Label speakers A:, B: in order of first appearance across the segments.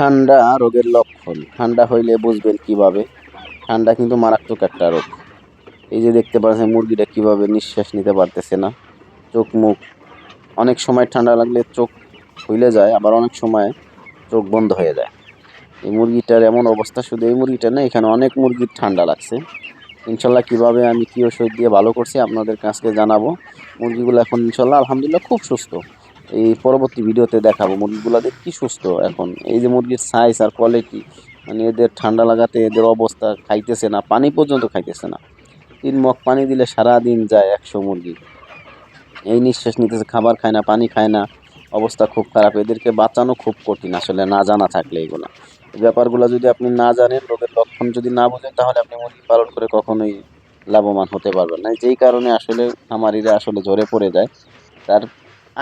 A: ঠান্ডা রোগের লক্ষণ। ঠান্ডা হইলে বুঝবেন কীভাবে। ঠান্ডা কিন্তু মারাত্মক একটা রোগ। এই যে দেখতে পাচ্ছেন মুরগিটা কীভাবে নিঃশ্বাস নিতে পারতেছে না। চোখ, মুখ। অনেক সময় ঠান্ডা লাগলে চোখ খুলে যায়, আবার অনেক সময় চোখ বন্ধ হয়ে যায়। এই মুরগিটার এমন অবস্থা, শুধু এই মুরগিটা না, এখানে অনেক মুরগির ঠান্ডা লাগছে। ইনশাল্লাহ কীভাবে আমি কী ওষুধ দিয়ে ভালো করছি আপনাদের কাছকে জানাব। মুরগিগুলো এখন ইনশাল্লাহ আলহামদুলিল্লাহ খুব সুস্থ। এই পরবর্তী ভিডিওতে দেখাবো মুরগিগুলো দেখ কি সুস্থ এখন। এই যে মুরগির সাইজ আর কোয়ালিটি মানে এদের ঠান্ডা লাগাতে এদের অবস্থা খাইতেছে না, পানি পর্যন্ত খাইতেছে না। তিন মগ পানি দিলে সারা দিন যায় একশো মুরগি। এই নিঃশ্বাস নিতেছে, খাবার খায় না, পানি খায় না, অবস্থা খুব খারাপ। এদেরকে বাঁচানো খুব কঠিন আসলে, না জানা থাকলে এগুলো। ব্যাপারগুলো যদি আপনি না জানেন, রোগের লক্ষণ যদি না বোঝেন, তাহলে আপনি মুরগি পালন করে কখনোই লাভবান হতে পারবেন না। যেই কারণে আসলে খামারিরা আসলে ঝরে পড়ে যায়। তার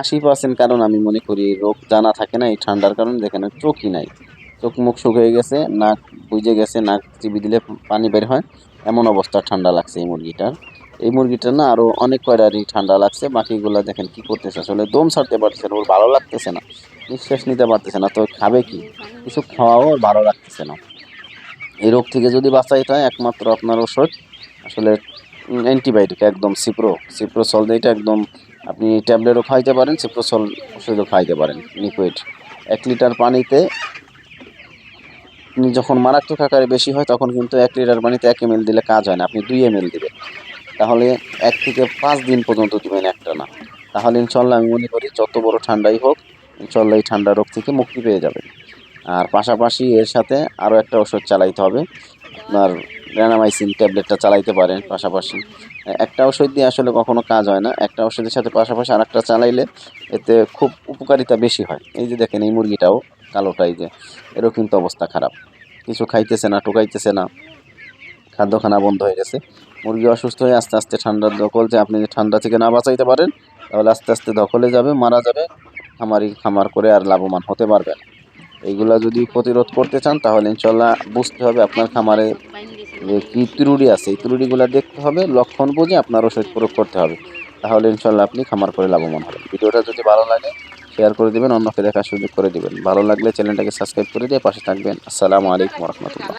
A: আশি পার্সেন্ট কারণ আমি মনে করি রোগ জানা থাকে না, এই ঠান্ডার কারণে দেখেন চোখই নাই। চোখ মুখ শুকিয়ে গেছে, নাক বুঝে গেছে, নাক চিবি দিলে পানি বের হয়, এমন অবস্থা ঠান্ডা লাগছে এই মুরগিটার। এই মুরগিটার না আরও অনেক কয়টারই ঠান্ডা লাগছে, বাকিগুলো দেখেন কি করতেছে, আসলে দম ছাড়তে পারতেছে না, ওর ভালো লাগতেছে না, নিঃশ্বাস নিতে পারতেছে না, তো খাবে কি? কিছু খাওয়াও ওর ভালো লাগতেছে না। এই রোগ থেকে যদি বাঁচাইতে হয়, একমাত্র আপনার ওষুধ, আসলে অ্যান্টিবায়োটিক একদম সিপ্রো সিপ্রোসল এটা একদম আপনি ট্যাবলেটও খাইতে পারেন, সিপ্রোসল ওষুধও খাইতে পারেন, লিকুইড। এক লিটার পানিতে আপনি যখন মারাত্মক আকারে বেশি হয়, তখন কিন্তু এক লিটার পানিতে এক এম দিলে কাজ হয় না, আপনি দুই এম দিবেন। তাহলে এক থেকে পাঁচ দিন পর্যন্ত দিবেন একটা না। তাহলে ইনশাল্লাহ আমি মনে করি যত বড় ঠান্ডাই হোক ইনশাল্লাহ এই ঠান্ডা রোগ থেকে মুক্তি পেয়ে যাবেন। আর পাশাপাশি এর সাথে আরও একটা ওষুধ চালাইতে হবে। আপনার র্যানামাইসিন ট্যাবলেটটা চালাইতে পারেন পাশাপাশি। একটা ওষুধ দিয়ে আসলে কখনো কাজ হয় না, একটা ওষুধের সাথে পাশাপাশি আর একটা চালাইলে এতে খুব উপকারিতা বেশি হয়। এই যে দেখেন এই মুরগিটাও কালোটাই যে এরও কিন্তু অবস্থা খারাপ। কিছু খাইতেছে না টোকাইতেছে না, খাদ্যখানা বন্ধ হয়ে গেছে। মুরগি অসুস্থ হয়ে আস্তে আস্তে ঠান্ডার দখল, যে আপনি ঠান্ডা থেকে না বাঁচাইতে পারেন, তাহলে আস্তে আস্তে দখলে যাবে, মারা যাবে, খামারি খামার করে আর লাভবান হতে পারবে না। এইগুলা যদি প্রতিরোধ করতে চান, তাহলে ইনশাল্লাহ বুঝতে হবে আপনার খামারে কী ত্রুটি আছে। এই ত্রুটিগুলো দেখতে হবে, লক্ষণ বুঝে আপনার ওষুধ প্রয়োগ করতে হবে। তাহলে ইনশাল্লাহ আপনি খামার করে লাভবান হবেন। ভিডিওটা যদি ভালো লাগে শেয়ার করে দেবেন, অন্যকে দেখার সুযোগ করে দেবেন। ভালো লাগলে চ্যানেলটাকে সাবস্ক্রাইব করে দিয়ে পাশে থাকবেন। আসসালামু আলাইকুম রহমতুল্লাহ।